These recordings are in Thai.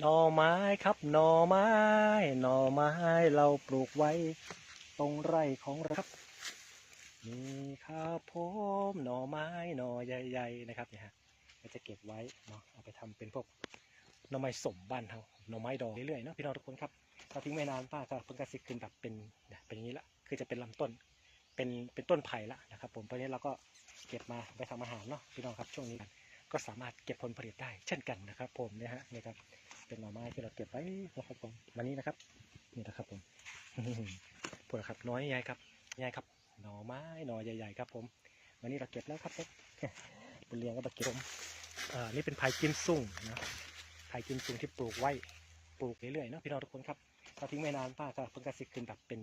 หน่อไม้ครับหน่อไม้หน่อไม้เราปลูกไว้ ตรงไร่ของเราครับนี่ครับผมหน่อไม้หน่อใหญ่ๆนะครับเนี่ยฮะก็จะเก็บไว้เนาะเอาไปทำเป็นพวกหน่อไม้สมบ้านเราหน่อไม้ดอกเรื่อยๆเนาะพี่น้องทุกคนครับถ้าทิ้งไม่นานป้าก็เพิ่งกระสิขึ้นแบบเป็นเป็นอย่างนี้ละคือจะเป็นลำต้นเป็นเป็นต้นไผ่ละนะครับ ผมเพราะนั้เราก็เก็บมาไปทำอาหารเนาะพี่น้องครับช่วงนี้ก็สามารถเก็บผลผลิตได้เช่นกันนะครับ ผมเนี่ยฮะนี่ครับ เป็นหน่อไม้ที่เราเก็บไว้นะครับผมวันนี้นะครับ นี่นะครับผมพวกครับน้อยใหญ่ครับใหญ่ครับ หน่อไม้หน่อใหญ่ๆครับ ผม วันนี้เราเก็บแล้วครับผมบุญเรียงก็มาเก็บผมอ่านี่เป็นไผ่กิมซุ่งนะไผ่กิมซุ่งที่ปลูกไว้ปลูกเรื่อยๆเนาะพี่น้องทุกคนครับถ้าทิ้งไม่นานป้าก็เพิ่งกระสิขึ้นแบบเป็น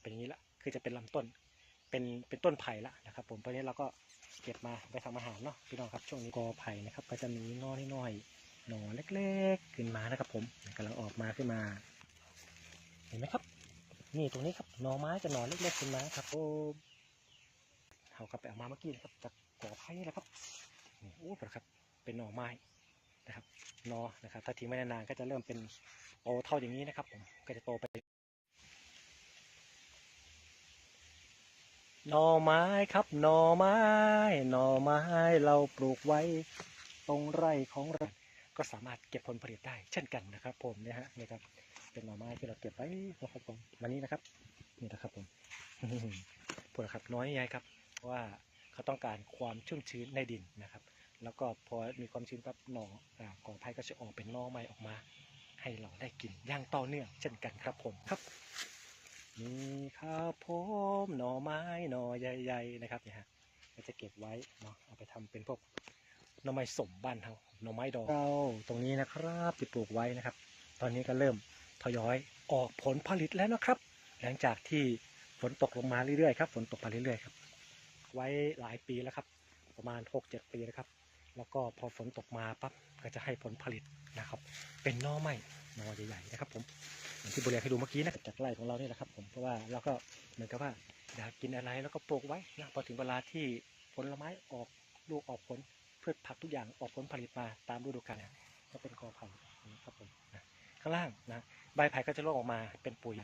เป็นอย่างนี้ละคือจะเป็นลำต้นเป็นเป็นต้นไผ่ละนะครับ ผมเพราะนั้เราก็เก็บมาไปทำอาหารเนาะพี่น้องครับช่วงนี้กอไผ่นะครับ ก็จะมีนอน้อยๆ หน่อเล็กๆ ขึ้นมานะครับผมกำลังออกมาขึ้นมา เห็นไหมครับ นี่ตรงนี้ครับหน่อไม้จะหน่อเล็กๆขึ้นมาครับผมเขาก็ไปเอามาเมื่อกี้นะครับจากกอไผ่นี่แหละครับนี่โอ้ครับ เป็นหน่อไม้นะครับหนอนะครับ ถ้าทิ้งไม่นานๆก็จะเริ่มเป็นโตเท่าอย่างนี้นะครับ ผมก็จะโตไปหน่อไม้ครับหน่อไม้หน่อไม้เราปลูกไว้ ตรงไร่ของเรา ก็สามารถเก็บผลผลิตได้เช่นกันนะครับ ผมเนี่ยฮะนี่ครับ เป็นหน่อไม้ที่เราเก็บไว้นะครับผมวันนี้นะครับ นี่นะครับผมพวกครับน้อยใหญ่ครับเพราะว่าเขาต้องการความชุ่มชื้นในดินนะครับ แล้วก็พอมีความชื้นปั๊บหน่ออ่ากอไผ่ก็จะออกเป็นหน่อไม้ออกมา ให้เราได้กินอย่างต่อเนื่องเช่นกันครับผมครับนี่ครับผมหน่อไม้หน่อใหญ่ ๆ นะครับเนี่ยฮะก็จะเก็บไว้เนาะเอาไปทำเป็นพวก หน่อไม้สมบ้านเราหน่อไม้ดอกเราตรงนี้นะครับที่ปลูกไว้นะครับ ตอนนี้ก็เริ่มทยอยออกผลผลิตแล้วนะครับ หลังจากที่ฝนตกลงมาเรื่อยๆครับฝนตกมาเรื่อยๆครับ ไว้หลายปีแล้วครับ ประมาณ 6-7 ปีแล้วครับ แล้วก็พอฝนตกมาปั๊บก็จะให้ผลผลิตนะครับ เป็นหน่อไม้หน่อใหญ่ๆนะครับ ผมอย่างที่บุเรียนให้ดูเมื่อกี้นะจากไร่ของเรานี่แหละครับ ผมเพราะว่าเราก็เหมือนกับว่าอยากกินอะไรแล้วก็ปลูกไว้นะพอถึงเวลาที่ผลไม้ออกลูกออกผล พืชผักทุกอย่างออกผลผลิตมาตามฤดูกาลเนี่ยก็เป็นกอไผ่นะครับผมนะข้างล่างนะใบไผ่ก็จะร่วงออกมาเป็นปุ๋ย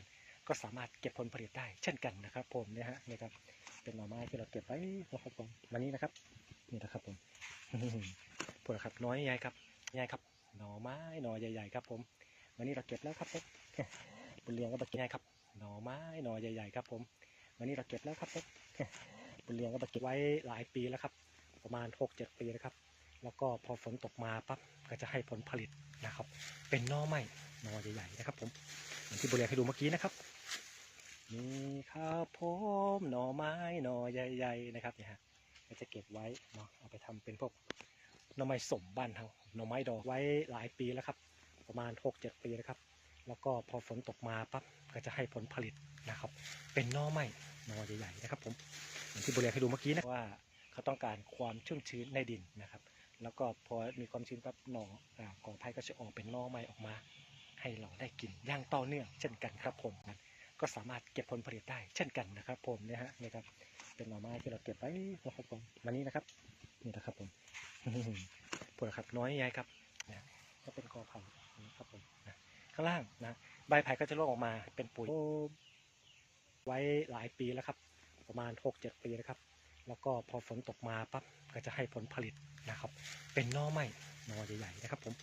ก็สามารถเก็บผลผลิตได้เช่นกันนะครับ ผมเนี่ยฮะนี่ครับเป็นหน่อไม้ที่เราเก็บไว้นะครับผมวันนี้นะครับ นี่นะครับผมพวกครับน้อยใหญ่ครับใหญ่ครับ หน่อไม้หน่อใหญ่ๆครับ ผม วันนี้เราเก็บแล้วครับผมบุญเรียงก็มาเก็บครับ หน่อไม้หน่อใหญ่ๆครับ ผม วันนี้เราเก็บแล้วครับผมบุญเรียงก็มาเก็บไว้หลายปีแล้วครับ ประมาณหกเจ็ดปีแล้วครับ แล้วก็พอฝนตกมาปั๊บก็จะให้ผลผลิตนะครับ เป็นน่อไม้นอใหญ่ๆนะครับผมอย่างที่บุญเรียให้ดูเมื่อกี้นะครับนี่ครับผมหน่อไม้หน่อใหญ่ๆนะครับเนี่ยฮะก็จะเก็บไว้เนาะเอาไปทำเป็นพวกหน่อไม้สมบ้านเราหน่อไม้ดอกไว้หลายปีแล้วครับ ประมาณ 6-7 ปีนะครับ แล้วก็พอฝนตกมาปั๊บก็จะให้ผลผลิตนะครับ เป็นน่อไม้นอใหญ่ๆนะครับผมอย่างที่บุเรียให้ดูเมื่อกี้นะว่า เขาต้องการความชุ่มชื้นในดินนะครับ แล้วก็พอมีความชื้นปั๊บหน่ออ่ากอไผ่ก็จะออกเป็นหน่อไม้ออกมา ให้เราได้กินอย่างต่อเนื่อง เช่นกันครับผมก็สามารถเก็บผลผลิตได้ เช่นกันนะครับ ผมเนี่ยฮะนี่ครับ เป็นหน่อไม้ที่เราเก็บไว้นะครับผมวันนี้นะครับนี่นะครับผมพวกครับน้อยใหญ่ครับนี่ยก็เป็นกอไผ่นะครับผมนะข้างล่างนะใบไผ่ก็จะร่วงออกมาเป็นปุ๋ยไว้หลายปีแล้วครับ ประมาณ 6-7 ปีนะครับ แล้วก็พอฝนตกมาปั๊บก็จะให้ผลผลิตนะครับ เป็นนอไม้นอใหญ่ๆนะครับ ผม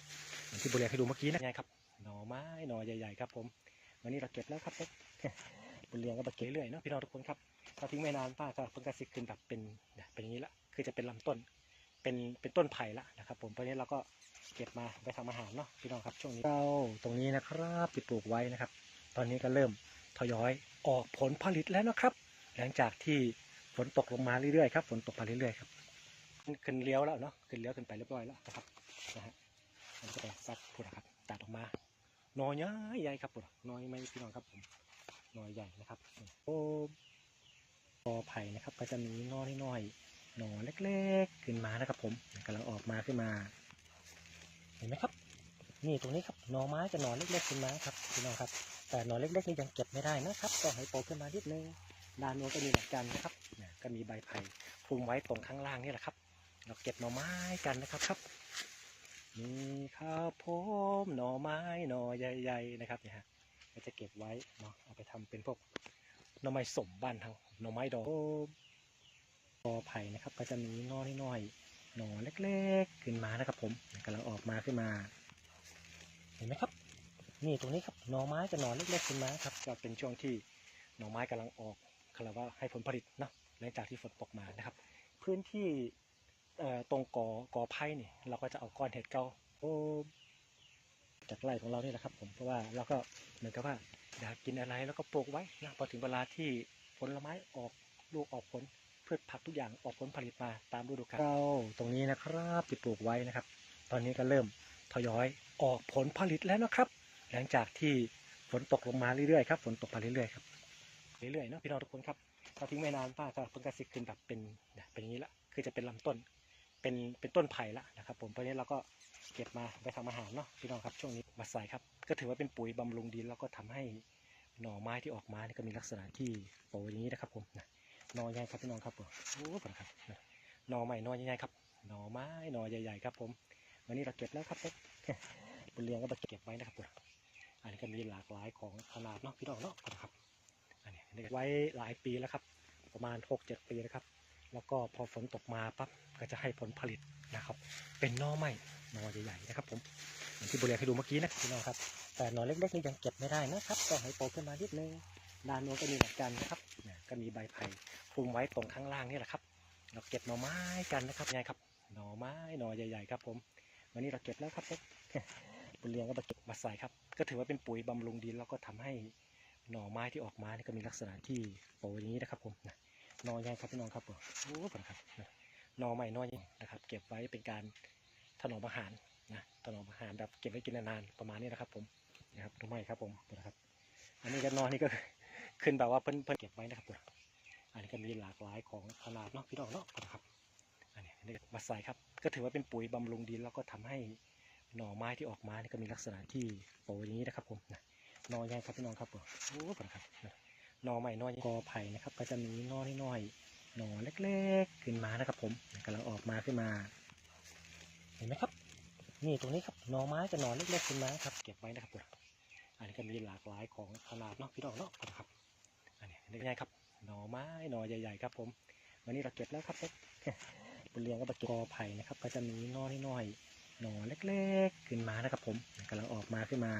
อย่างที่บุเรียให้ดูเมื่อกี้นะไงครับนอไม้นอใหญ่ๆครับ ผมวันนี้เราเก็บแล้วครับบุเรียก็มาเก็บเรื่อยๆเนาะพี่น้องทุกคนครับถ้าทิ้งไม่นานป้าก็เพิ่งกระสิขึ้นแบบเป็นเป็นอย่างนี้ละคือจะเป็นลำต้น เป็นเป็นต้นไผ่ละนะครับ ผมเพราะนั้เราก็เก็บมาไปทำอาหารเนาะพี่น้องครับช่วงนี้เราตรงนี้นะครับที่ปลูกไว้นะครับ ตอนนี้ก็เริ่มทยอยออกผลผลิตแล้วนะครับ หลังจากที่ นตกลงมาเรื่อยๆครับฝนตกมาเรื่อยๆครับขึ้นเลี้ยวแล้วเนาะขึ้นเลี้ยวขึ้นไปเรียบร้อยแล้วนะครับนะฮะมันก็ไปซักพูดนครับตัดออกมาหน่อยใหญ่ใหญ่ครับพูดน้อยไหมพี่น้องครับผมหน่อยใหญ่นะครับโอ้กอไผ่นะครับ ก็จะมีน้อยน้อยหน่อเล็กๆ ขึ้นมานะครับ ผมกำลังออกมาขึ้นมา เห็นไหมครับ นี่ตรงนี้ครับหน่อไม้จะหน่อเล็กๆขึ้นมาครับพี่น้องครับ แต่หน่อเล็กๆนี่ยังเก็บไม่ได้นะครับต้องให้โตขึ้นมานิดนึงด้านโน้นก็มีเหมือนกันนะครับ ก็มีใบไผ่คลุมไว้ตรงข้างล่างนี่แหละครับ เราเก็บหน่อไม้กันนะครับครับนี่ครับผมหน่อไม้หน่อใหญ่ๆนะครับเนี่ยฮะก็จะเก็บไว้เนาะเอาไปทำเป็นพวกหน่อไม้สมบ้านเราหน่อไม้ดอกกอไผ่นะครับ ก็จะมีน่อน้อยๆหน่อเล็กๆ ขึ้นมานะครับ ผมกำลังออกมาขึ้นมา เห็นไหมครับ นี่ตรงนี้ครับหน่อไม้กับหน่อเล็กๆขึ้นมาครับ ก็เป็นช่วงที่หน่อไม้กำลังออกเขารียกว่าให้ผลผลิตเนาะ หลังจากที่ฝนตกมานะครับ พื้นที่ตรงกอกอไผ่นี่เราก็จะเอาก้อนเห็ดเก่าจากไร่ของเรานี่แหละครับ ผมเพราะว่าเราก็เหมือนกับว่าอยากกินอะไรแล้วก็ปลูกไว้นะพอถึงเวลาที่ผลไม้ออกลูกออกผลพืชผักทุกอย่างออกผลผลิตมาตามฤดูกาลเราตรงนี้นะครับที่ปลูกไว้นะครับ ตอนนี้ก็เริ่มทยอยออกผลผลิตแล้วนะครับ หลังจากที่ฝนตกลงมาเรื่อยๆครับฝนตกมาเรื่อยๆครับเรื่อยๆเนาะพี่น้องทุกคนครับ พอทิ้งไม่นานป้าก็เพิ่งกระสิกขึ้นแบบเป็นเนี่ยเป็นอย่างนี้ละคือจะเป็นลำต้น เป็นเป็นต้นไผ่ละนะครับ ผมเพราะนี้เราก็เก็บมาไปทำอาหารเนาะพี่น้องครับช่วงนี้มาใส่ครับ ก็ถือว่าเป็นปุ๋ยบำรุงดินแล้วก็ทำให้หน่อไม้ที่ออกมาเนี่ยก็มีลักษณะที่โตอย่างนี้นะครับผมนะหน่อใหญ่ครับพี่น้องครับผมโอ้โหครับนะหน่อใหม่หน่อใหญ่ๆครับหน่อไม้หน่อใหญ่ๆครับ ผมวันนี้เราเก็บแล้วครับผมบุญเรียงก็มาเก็บไว้นะครับผมอันนี้ก็มีหลากหลายของขนาดเนาะพี่น้องเนาะครับอันนี้ไว้หลายปีแล้วครับ ประมาณหกเจ็ดปีนะครับ แล้วก็พอฝนตกมาปั๊บก็จะให้ผลผลิตนะครับ เป็นหน่อไม้หน่อใหญ่ๆนะครับ ผมอย่างที่บุเรียงให้ดูเมื่อกี้นะพี่น้องครับ แต่หน่อเล็กๆนี่ยังเก็บไม่ได้นะครับต้องให้โตขึ้นมานิดนึงด้านโน้นก็มีเหมือนกันนะครับก็มีใบไผ่คลุมไว้ตรงข้างล่างนี่แหละครับ เราเก็บหน่อไม้กันนะครับไงครับหน่อไม้หน่อใหญ่ๆครับ ผมวันนี้เราเก็บแล้วครับบุญเรียงก็มาเก็บมาใส่ครับ ก็ถือว่าเป็นปุ๋ยบำรุงดินแล้วก็ทำให้ หน่อไม้ที่ออกมานี่ก็มีลักษณะที่โตอย่างนี้นะครับผมนะหน่อใหญ่ครับพี่น้องครับผมโอ้โหครับนะหน่อใหม่หน่อใหญ่นะครับ เก็บไว้เป็นการถนอมอาหารนะถนอมอาหารแบบเก็บไว้กินนานๆประมาณนี้นะครับผมนะครับหน่อไม้ครับผมนะครับ อันนี้ก็นอนี่ก็ขึ้นแบบว่าเพิ่นเพิ่นเก็บไว้นะครับผมอันนี้ก็มีหลากหลายของขนาดเนาะพี่น้องเนาะนะครับอันนี้นนี้มาใส่ครับ ก็ถือว่าเป็นปุ๋ยบำรุงดินแล้วก็ทำให้หน่อไม้ที่ออกมานี่ก็มีลักษณะที่โตอย่างนี้นะครับผมนะ นอใหญ่ครับพี่น้องครับผมโอ้โหครับนะหน่อใหม่นอกอไผ่นะครับ ก็จะมีหน่อน้อยหนอเล็กๆ ขึ้นมานะครับ ผมกำลังออกมาขึ้นมา เห็นไหมครับ นี่ตรงนี้ครับหนอไม้กับหนอเล็กๆขึ้นมาครับ เก็บไว้นะครับผมอันนี้ก็มีหลากหลายของขนาดเนาะพี่น้องเนาะนครับ อันนี้อันนี้ไงครับหนอไม้หนอใหญ่ๆครับ ผม วันนี้เราเก็บแล้วครับผมบุญเรียงก็มาเกอไผ่นะครับ ก็จะมีหน่อน้อยหนอเล็กๆ ขึ้นมานะครับ ผมกำลังออกมาขึ้นมา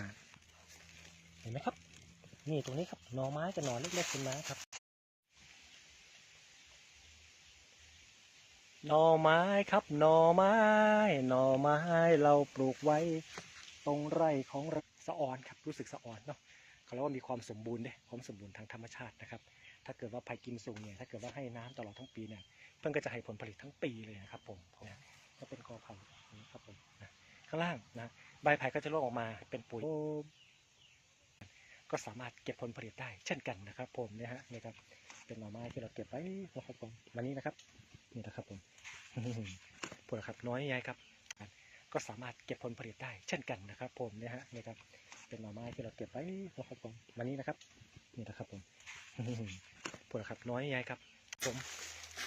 เห็นไหมครับ นี่ตรงนี้ครับหน่อไม้กับหน่อเล็กๆขึ้นมาครับหน่อไม้ครับหน่อไม้หน่อไม้เราปลูกไว้ ตรงไร่ของสะออนครับ รู้สึกสะออนเนาะเขาเรียกว่ามีความสมบูรณ์เด้ความสมบูรณ์ทางธรรมชาตินะครับ ถ้าเกิดว่าไผ่กิมซุงเนี่ยถ้าเกิดว่าให้น้ำตลอดทั้งปีเนี่ยเพื่อนก็จะให้ผลผลิตทั้งปีเลยนะครับ ผมนะก็เป็นกอไผ่นะครับผมนะข้างล่างนะใบไผ่ก็จะร่วงออกมาเป็นปุ๋ย ก็สามารถเก็บผลผลิตได้เช่นกันนะครับ ผมเนี่ยฮะนี่ครับ เป็นหน่อไม้ที่เราเก็บไว้นะครับผมวันนี้นะครับ นี่นะครับผมผลครับน้อยใหญ่ครับ ก็สามารถเก็บผลผลิตได้เช่นกันนะครับ ผมเนี่ยฮะนี่ครับ เป็นหน่อไม้ที่เราเก็บไว้นะครับผมวันนี้นะครับ นี่นะครับผมผลครับน้อยใหญ่ครับ ผม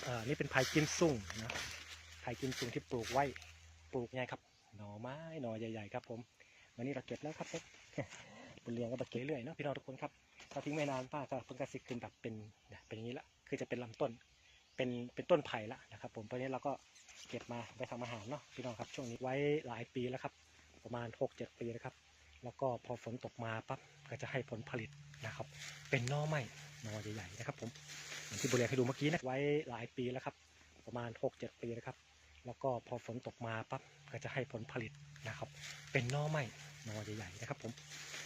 เอ่อนี่เป็นพายกิมซุ่งนะพายกิมซุ่งที่ปลูกไว้ปลูกใหญ่ครับ หน่อไม้หน่อใหญ่ ๆ ครับ ผม วันนี้เราเก็บแล้วครับผม บุญเรียงก็มาเก็บเรื่อยเนาะพี่น้องทุกคนครับถ้าทิ้งไม่นานป้าก็เพิ่งกระสิขึ้นแบบเป็นเนี่ยเป็นอย่างนี้ละคือจะเป็นลำต้น เป็นเป็นต้นไผ่ละนะครับ ผมเพราะฉะนี้เราก็เก็บมาไปทำอาหารเนาะพี่น้องครับ ช่วงนี้ไว้หลายปีแล้วครับ ประมาณหกเจ็ดปีแล้วครับ แล้วก็พอฝนตกมาปั๊บก็จะให้ผลผลิตนะครับ เป็นน่อไม้นอใหญ่ๆนะครับ ผมอย่างที่บุเรียให้ดูเมื่อกี้นะไว้หลายปีแล้วครับ ประมาณหกเจ็ดปีแล้วครับ แล้วก็พอฝนตกมาปั๊บก็จะให้ผลผลิตนะครับ เป็นน่อไม้ นอใหญ่ๆนะครับผม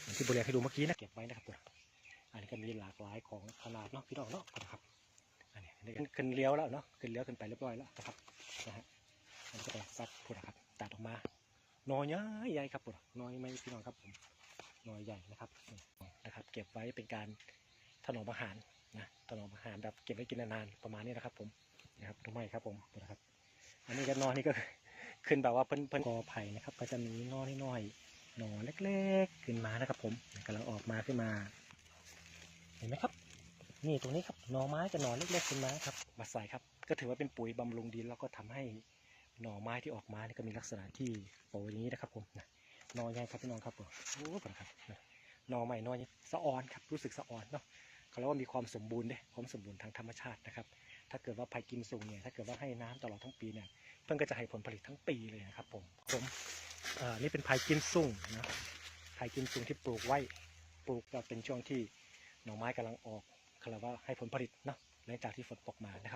อย่างที่บุเรียให้ดูเมื่อกี้นะเก็บไว้นะครับผมอันนี้ก็มีหลากหลายของขนาดเนาะพี่น้องเนาะนะครับอันนี้ขึ้นเลี้ยวแล้วเนาะขึ้นเลี้ยวขึ้นไปเรียบร้อยแล้วนะครับนะฮะอันนี้ก็ไปซัดพูดนะครับตัดออกมานอใหญ่ใหญ่ครับพูดหนอยไม่พี่น้องครับผมนอยใหญ่นะครับนะครับ เก็บไว้เป็นการถนอมอาหารนะถนอมอาหารแบบเก็บไว้กินนานๆประมาณนี้นะครับ ผมนะครับดูไม่ครับผมนะครับ อันนี้ก็นอนนี่ก็ขึ้นแบบว่าเพิ่นเพิ่นกอไผ่นะครับ ก็จะมีหนอน้อยๆ หนอเล็กๆ ขึ้นมานะครับผมกำลังออกมาขึ้นมา เห็นไหมครับ นี่ตรงนี้ครับหน่อไม้กับหน่อเล็กๆขึ้นมาครับมาใส่ครับ ก็ถือว่าเป็นปุ๋ยบำรุงดินแล้วก็ทำให้หน่อไม้ที่ออกมาเนี่ยก็มีลักษณะที่โตอย่างนี้นะครับผมนะหนอใหญ่ครับพี่น้องครับผมโอ้โหครับหน่อใหม่หน่อใหญ่สะออนครับรู้สึกสะออนเนาะ เขาเรียกว่ามีความสมบูรณ์เด้ความสมบูรณ์ทางธรรมชาตินะครับ ถ้าเกิดว่าไผ่กิมซุงเนี่ยถ้าเกิดว่าให้น้ำตลอดทั้งปีเนี่ยเพื่อนก็จะให้ผลผลิตทั้งปีเลยนะครับผมผมอ่อนี่เป็นไผ่กิมซุงนะไผ่กิมซุงที่ปลูกไว้ปลูกก็เป็นช่วงที่หน่อไม้กำลังออกเขาเรียกว่าให้ผลผลิตเนาะหลังจากที่ฝนตกมานะครับ